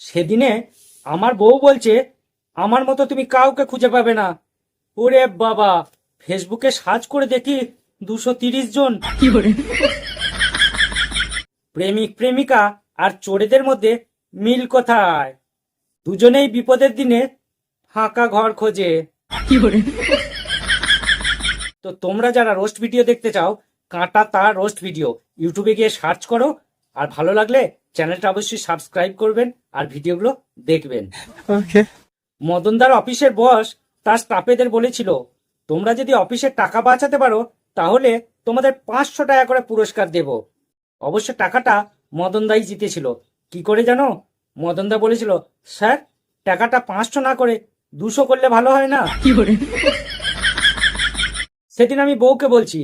সেদিনে আমার বউ বলছে আমার মতো তুমি কাউকে খুঁজে পাবে না। ওরে বাবা ফেসবুকে সার্চ করে দেখি দুশো তিরিশ জন। প্রেমিক প্রেমিকা আর চোরেদের মধ্যে মিল কোথায়? দুজনেই বিপদের দিনে ফাঁকা ঘর খোঁজে। তো তোমরা যারা রোস্ট ভিডিও দেখতে চাও কাঁটা তার রোস্ট ভিডিও ইউটিউবে গিয়ে সার্চ করো আর ভালো লাগলে চ্যানেলটা অবশ্যই সাবস্ক্রাইব করবেন আর ভিডিওগুলো দেখবেন। Okay. মদনদার অফিসের বস তার স্টাফেদের বলেছিল তোমরা যদি অফিসের টাকা বাঁচাতে পারো তাহলে তোমাদের পাঁচশো টাকা করে পুরস্কার দেব। অবশ্য টাকাটা মদনদাই জিতেছিল। কি করে জানো? মদনদা বলেছিল স্যার টাকাটা পাঁচশো না করে দুশো করলে ভালো হয় না? কি করে? সেদিন আমি বউকে বলছি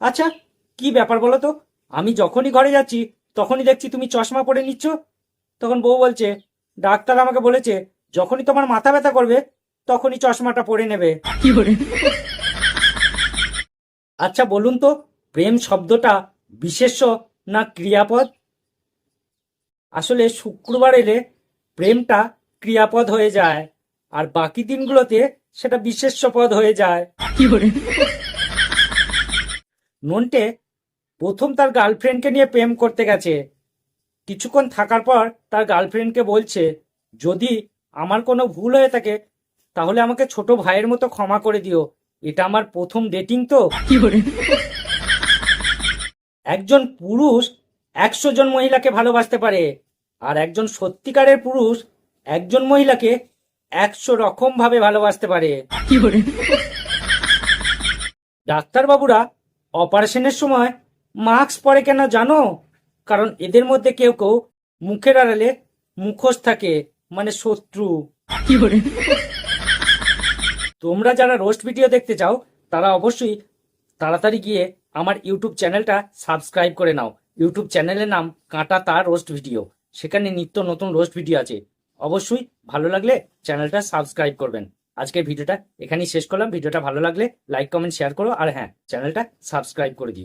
আচ্ছা কি ব্যাপার বলো তো আমি যখনই ঘরে যাচ্ছি তখনই দেখছি তুমি চশমা পরে নিচ্ছ। তখন বউ বলছে ডাক্তার আমাকে বলেছে যখনই তোমার মাথা ব্যথা করবে তখনই চশমাটা পরে নেবে। আচ্ছা বলুন তো প্রেম শব্দটা বিশেষ্য না ক্রিয়াপদ? আসলে শুক্রবার এলে প্রেমটা ক্রিয়াপদ হয়ে যায় আর বাকি দিনগুলোতে সেটা বিশেষ্য পদ হয়ে যায়। নন্টে প্রথম তার গার্লফ্রেন্ডকে নিয়ে প্রেম করতে গেছে। কিছুক্ষণ থাকার পর তার গার্লফ্রেন্ডকে বলছে যদি আমার কোনো ভুল হয়ে থাকে তাহলে আমাকে ছোট ভাইয়ের মতো ক্ষমা করে দিও। এটা আমার প্রথম ডেটিং তো। একজন পুরুষ একশো জন মহিলাকে ভালোবাসতে পারে আর একজন সত্যিকারের পুরুষ একজন মহিলাকে একশো রকম ভাবে ভালোবাসতে পারে। ডাক্তারবাবুরা অপারেশনের সময় মাস্ক পরে কেন জানো? কারণ এদের মধ্যে কেউ কেউ মুখের আড়ালে মুখোশ থাকে মানে শত্রু। তোমরা যারা রোস্ট ভিডিও দেখতে চাও তারা অবশ্যই তাড়াতাড়ি গিয়ে আমার ইউটিউব চ্যানেলটা সাবস্ক্রাইব করে নাও। ইউটিউব চ্যানেলের নাম কাঁটা তার রোস্ট ভিডিও সেখানে নিত্য নতুন রোস্ট ভিডিও আছে। অবশ্যই ভালো লাগলে চ্যানেলটা সাবস্ক্রাইব করবেন। আজকের ভিডিওটা এখানেই শেষ করলাম। ভিডিওটা ভালো লাগলে লাইক কমেন্ট শেয়ার করো। আর হ্যাঁ চ্যানেলটা সাবস্ক্রাইব করে দিও।